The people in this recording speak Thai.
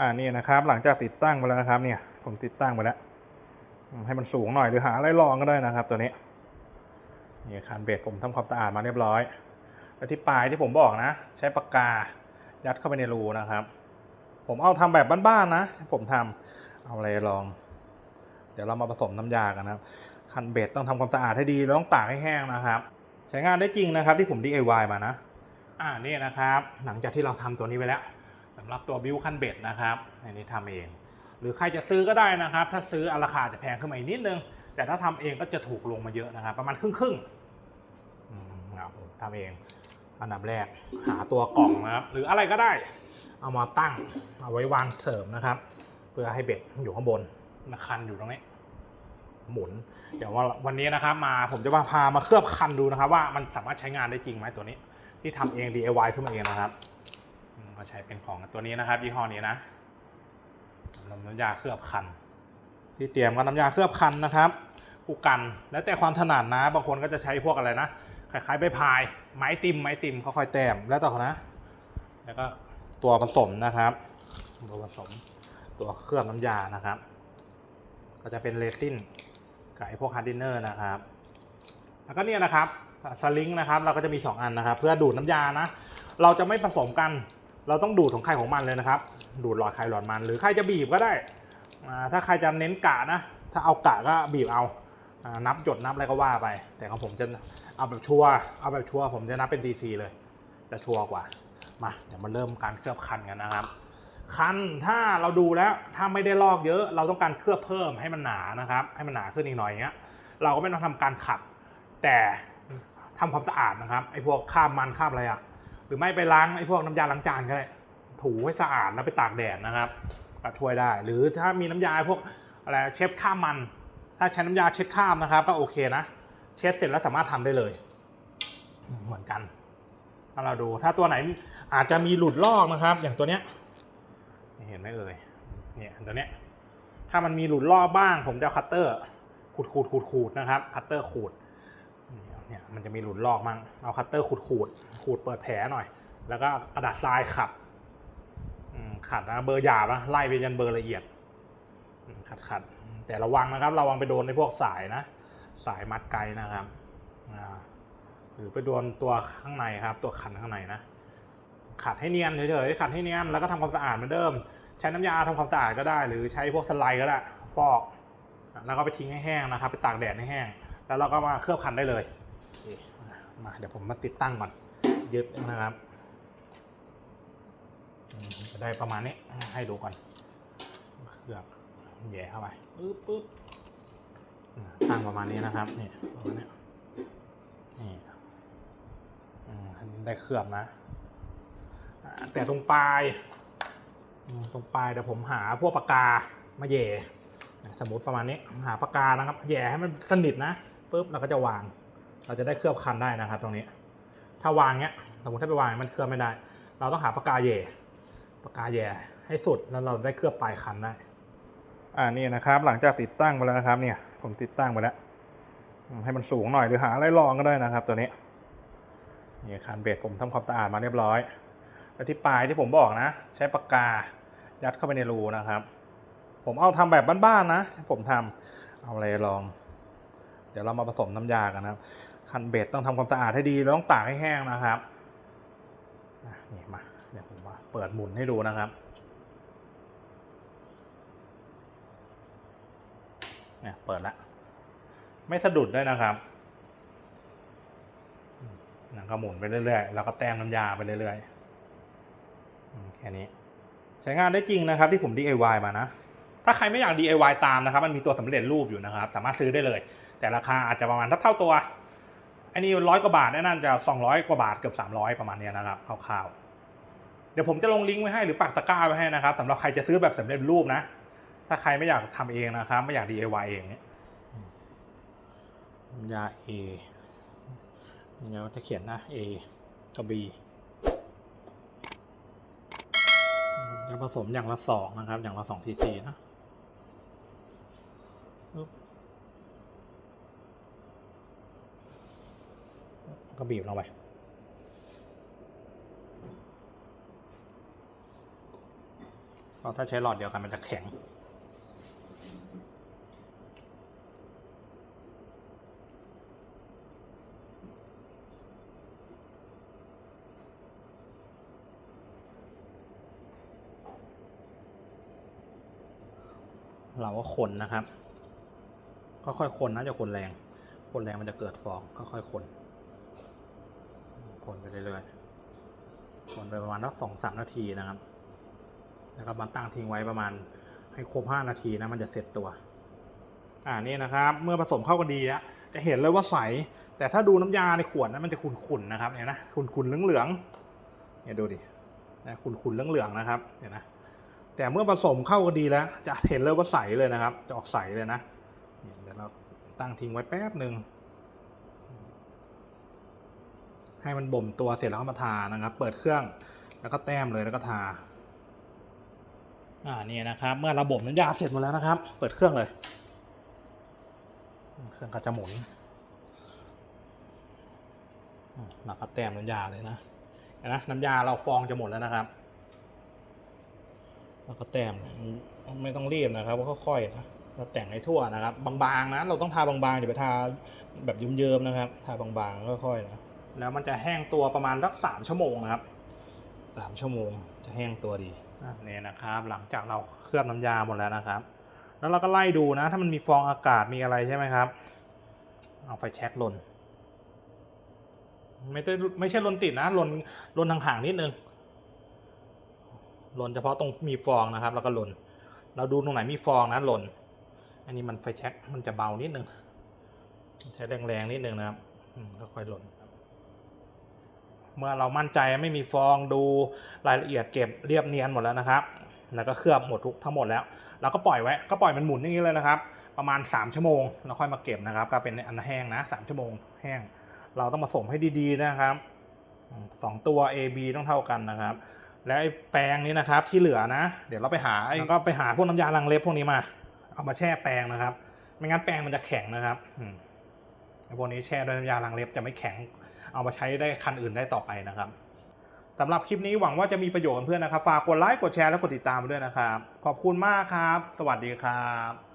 อ่านี่นะครับ หลังจากติดตั้งไปแล้วนะครับ เนี่ย ผมติดตั้งไปแล้ว ให้มันสูงหน่อยหรือหาอะไรรองก็ได้นะครับ ตัวนี้นี่คันเบ็ดผมทำความสะอาดมาเรียบร้อย แล้วที่ปลายที่ผมบอกนะ ใช้ปากกายัดเข้าไปในรูนะครับ ผมเอาทำแบบบ้านๆนะที่ผมทำเอาอะไรรอง เดี๋ยวเรามาผสมน้ำยากันนะครับ คันเบ็ดต้องทำความสะอาดให้ดีแล้วต้องตากให้แห้งนะครับ ใช้งานได้จริงนะครับ ที่ผม DIY มานะ อ่านี่นะครับ หลังจากที่เราทำตัวนี้ไปแล้ว สำหรับตัวบิวคันเบ็ดนะครับอันนี้ทำเอง หรือใครจะซื้อก็ได้นะครับ ถ้าซื้อราคาจะแพงขึ้นมาอีกนิดนึง แต่ถ้าทำเองก็จะถูกลงมาเยอะนะครับ ประมาณครึ่งครึ่งๆอืมครับผมทำเอง อันดับแรกหาตัวกล่องนะครับ หรืออะไรก็ได้ เอามาตั้งเอาไว้วางเสริมนะครับ เพื่อให้เบ็ดอยู่ข้างบนนะคันอยู่ตรงนี้หมุน เดี๋ยวว่าวันนี้นะครับ มาผมจะมาพามาเคลือบคันดูนะครับ ว่ามันสามารถใช้งานได้จริงไหมตัวนี้ ที่ทำเอง DIY ขึ้นมาเองนะครับอื มมาใช้เป็นของตัวนี้นะครับยี่ห้อนี้นะน้ำยาเคลือบคัน ที่เตรียมก็น้ำยาเคลือบคันนะครับผู้กัน แล้วแต่ความถนัดนะ บางคนก็จะใช้พวกอะไรนะคล้ายๆใบพาย ไม้ติมไม้ติมค่อยๆแต้มแล้วต่อนะ แล้วก็ตัวผสมนะครับ ตัวผสมตัวเคลือบน้ำยานะครับ ก็จะเป็นเรซินกับไอ้พวกฮาร์ดดินเนอร์นะครับ แล้วก็เนี่ยนะครับสลิงนะครับ เราก็จะมี 2 อันนะครับ เพื่อดูดน้ำยานะ เราจะไม่ผสมกัน เราต้องดูดของใครของมันเลยนะครับ ดูดหลอดใครหลอดมัน หรือใครจะบีบก็ได้ ถ้าใครจะเน้นกะนะ ถ้าเอากะก็บีบเอา นับหยดนับอะไรก็ว่าไป แต่ของผมจะเอาแบบชัวร์เอาแบบชัวร์ผมจะนับเป็น DC เลย จะชัวร์กว่า มา เดี๋ยวมาเริ่มการเคลือบคันกันนะครับ คันถ้าเราดูแล้วถ้าไม่ได้ลอกเยอะ เราต้องการเคลือบเพิ่มให้มันหนานะครับ ให้มันหนาขึ้นอีกหน่อยอย่างเงี้ย เราก็ไม่ต้องทำการขัด แต่ทำความสะอาดนะครับ ไอ้พวกคราบมันคราบอะไรอะ หรือไม่ไปล้างไอ้พวกน้ำยาล้างจานก็ได้ถูให้สะอาดแล้วไปตากแดดนะครับก็ช่วยได้ หรือถ้ามีน้ำยาพวกอะไรเช็ดคราบมัน ถ้าใช้น้ำยาเช็ดคราบนะครับ ก็โอเคนะเช็ดเสร็จแล้วสามารถทำได้เลย เหมือนกันถ้าเราดูถ้าตัวไหนอาจจะมีหลุดลอกนะครับ อย่างตัวเนี้ยเห็นไหมเอ่ยเนี่ยตัวเนี้ยถ้ามันมีหลุดลอกบ้าง ผมจะคัตเตอร์ขูดขูดขูดขูดนะครับคัตเตอร์ขูด เนี่ยมันจะมีหลุดลอกบ้งเอาคัตเตอร์ขูดขูดขูดเปิดแผลหน่อย แล้วก็กระดาษทรายขัดขัดนะเบอร์หยาบนะไล่ไปยันเบอร์ละเอียดขัดขัดแต่ระวังนะครับ ระวังไปโดนในพวกสายนะ สายมัดไกนะครับหรือไปโดนตัวข้างในครับ ตัวขันข้างในนะขัดให้เนียนเฉยๆขัดให้เนียนแล้วก็ทำความสะอาดเหมือนเดิม ใช้น้ำยาทำความสะอาดก็ได้ หรือใช้พวกสไลด์ก็ได้ ฟอก แล้วก็ไปทิ้งให้แห้งนะครับ ไปตากแดดให้แห้ง แล้วเราก็มาเคลือบคันได้เลย มาเดี๋ยวผมมาติดตั้งก่อนยึดนะครับจะได้ประมาณนี้ให้ดูก่อนเคลือบแหย่เข้าไปปึ๊บปึ๊บตั้งประมาณนี้นะครับนี่ประมาณนี้นี่อืมได้เคลือบนะ แต่ตรงปลาย ตรงปลายเดี๋ยวผมหาพวกปากกามาแหย่นะสมมติประมาณนี้หาปากกานะครับแหย่ให้มันสนิทนะปุ๊บเราก็จะวาง เราจะได้เคลือบคันได้นะครับ ตรงนี้ ถ้าวางเนี้ยสมมติถ้าไปวางมันเคลือบไม่ได้ เราต้องหาปากกาแย่ปากกาแย่ให้สุดแล้วเราได้เคลือบปลายคันได้ อ่านี่นะครับ หลังจากติดตั้งไปแล้วนะครับ เนี่ย ผมติดตั้งไปแล้วให้มันสูงหน่อยหรือหาอะไรรองก็ได้นะครับ ตัวนี้นี่คันเบ็ดผมทำความสะอาดมาเรียบร้อยแล้วที่ปลายที่ผมบอกนะ ใช้ปากกายัดเข้าไปในรูนะครับ ผมเอาทำแบบบ้านๆนะที่ผมทำเอาอะไรลอง เดี๋ยวเรามาผสมน้ำยากันนะครับ คันเบ็ดต้องทำความสะอาดให้ดีแล้วต้องตากให้แห้งนะครับนี่มาเดี๋ยวผมมาเปิดหมุนให้ดูนะครับเนี่ยเปิดแล้วไม่สะดุดด้วยนะครับอืมแล้วก็หมุนไปเรื่อยๆ แล้วก็แต้มน้ำยาไปเรื่อยๆอืมแค่นี้ ใช้งานได้จริงนะครับที่ผม DIY มานะ ถ้าใครไม่อยาก DIY ตามนะครับ มันมีตัวสำเร็จรูปอยู่นะครับ สามารถซื้อได้เลย แต่ราคาอาจจะประมาณเท่าตัวอันนี้ร้อยกว่าบาทนั่นจะสองร้อยกว่าบาทเกือบสามร้อยประมาณนี้นะครับคร่าวๆเดี๋ยวผมจะลงลิงก์ไว้ให้หรือปักตะกร้าไว้ให้นะครับสำหรับใครจะซื้อแบบสำเร็จรูปนะ ถ้าใครไม่อยากทำเองนะครับ ไม่อยาก DIY เองเนี่ยยา A เนี่ยวจะเขียนนะ A กับ B จะผสมอย่างละสองนะครับ อย่างละสองทีซีนะปึ๊บ ก็บีบลงไปเพราะถ้าใช้หลอดเดียวกันมันจะแข็ง เราก็คนนะครับ ค่อยๆคนนะจะคนแรง คนแรงมันจะเกิดฟองค่อยๆคน คนไปเรื่อยๆคนไปประมาณสักสองสามนาทีนะครับ แล้วก็มาตั้งทิ้งไว้ประมาณให้ครบห้านาทีนะมันจะเสร็จตัว อ่านี่นะครับ เมื่อผสมเข้ากันดีแล้วจะเห็นเลยว่าใส แต่ถ้าดูน้ำยาในขวดนะมันจะขุ่นๆนะครับเนี่ยนะขุ่นๆเหลืองๆเนี่ยดูดินะขุ่นๆเหลืองๆนะครับเห็นนะแต่เมื่อผสมเข้ากันดีแล้ว จะเห็นเลยว่าใสเลยนะครับ จะออกใสเลยนะเดี๋ยวเราตั้งทิ้งไว้แป๊บหนึ่ง ให้มันบ่มตัวเสร็จแล้วก็มาทานะครับ เปิดเครื่องแล้วก็แต้มเลยแล้วก็ทาอ่านี่นะครับ เมื่อราบ่มน้ำยาเสร็จหมดแล้วนะครับ เปิดเครื่องเลย เครื่องก็จะหมุนอืมเราก็แต้มน้ำยาเลยนะนะน้ำยาเราฟองจะหมดแล้วนะครับแล้วก็แต้มไม่ต้องรีบนะครับว่าค่อยๆนะเราแต่งให้ทั่วนะครับ บางๆนะเราต้องทาบางๆอย่าไปทาแบบยุ่มเยิ้มนะครับ ทาบางๆค่อยๆนะ แล้วมันจะแห้งตัวประมาณสักสามชั่วโมงนะครับสามชั่วโมงจะแห้งตัวดีอะนี่นะครับ หลังจากเราเคลือบน้ำยาหมดแล้วนะครับ แล้วเราก็ไล่ดูนะ ถ้ามันมีฟองอากาศมีอะไรใช่ไหมครับ เอาไฟแช็กลนไม่ได้ไม่ใช่ลนติดนะลนลนห่างๆนิดนึงหล่นเฉพาะตรงมีฟองนะครับ แล้วก็หล่นเราดูตรงไหนมีฟองนะหล่นอันนี้มันไฟแช็กมันจะเบานิดนึงใช้แรงๆนิดนึงนะครับอืมค่อยๆหล่นครับ เมื่อเรามั่นใจไม่มีฟองดูรายละเอียดเก็บเรียบเนียนหมดแล้วนะครับ แล้วก็เคลือบหมดทุกทั้งหมดแล้ว เราก็ปล่อยไว้ก็ปล่อยมันหมุนอย่างนี้เลยนะครับ ประมาณ 3 ชั่วโมงแล้วค่อยมาเก็บนะครับ ก็เป็นอันแห้งนะ3ชั่วโมงแห้ง เราต้องผสมให้ดีๆนะครับสองตัว A B ต้องเท่ากันนะครับ แล้วไอ้แปรงนี้นะครับที่เหลือนะ เดี๋ยวเราไปหาแล้ก็ไปหาพวกน้ำยาล้างเล็บพวกนี้มา เอามาแช่แปรงนะครับ ไม่งั้นแปรงมันจะแข็งนะครับอื พวกนี้แช่ด้วยน้ำยาล้างเล็บจะไม่แข็ง เอามาใช้ได้คันอื่นได้ต่อไปนะครับสำหรับคลิปนี้หวังว่าจะมีประโยชน์กับเพื่อนนะครับ ฝากกดไลค์ กดแชร์ และกดติดตามด้วยนะครับ ขอบคุณมากครับ สวัสดีครับ